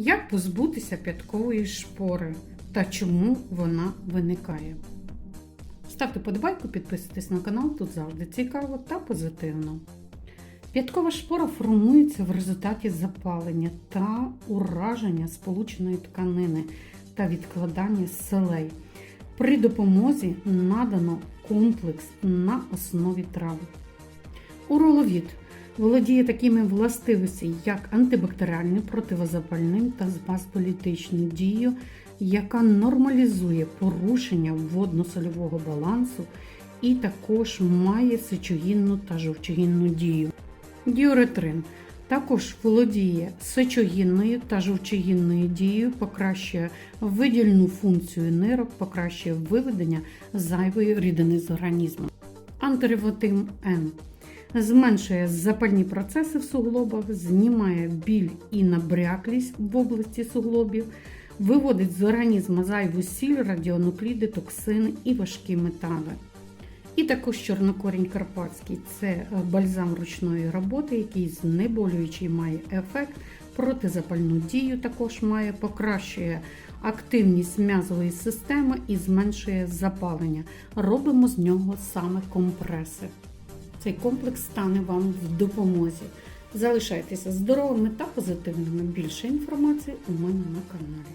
Як позбутися п'яткової шпори та чому вона виникає? Ставте подобайку, підписуйтесь на канал, тут завжди цікаво та позитивно. П'яткова шпора формується в результаті запалення та ураження сполученої тканини та відкладання селей. При допомозі надано комплекс на основі трав. Уроловід володіє такими властивостями, як антибактеріальним, противозапальним та спазполітичною дією, яка нормалізує порушення водно-сольового балансу і також має сечогінну та жовчогінну дію. Діуретрин також володіє сечогінною та жовчогінною дією, покращує видільну функцію нирок, покращує виведення зайвої рідини з організму. Антиревотим Н зменшує запальні процеси в суглобах, знімає біль і набряклість в області суглобів, виводить з організму зайву сіль, радіонукліди, токсини і важкі метали. І також чорнокорінь карпатський це бальзам ручної роботи, який знеболюючий має ефект, протизапальну дію також має, покращує активність м'язової системи і зменшує запалення. Робимо з нього саме компреси. Цей комплекс стане вам в допомозі. Залишайтеся здоровими та позитивними. Більше інформації у мене на каналі.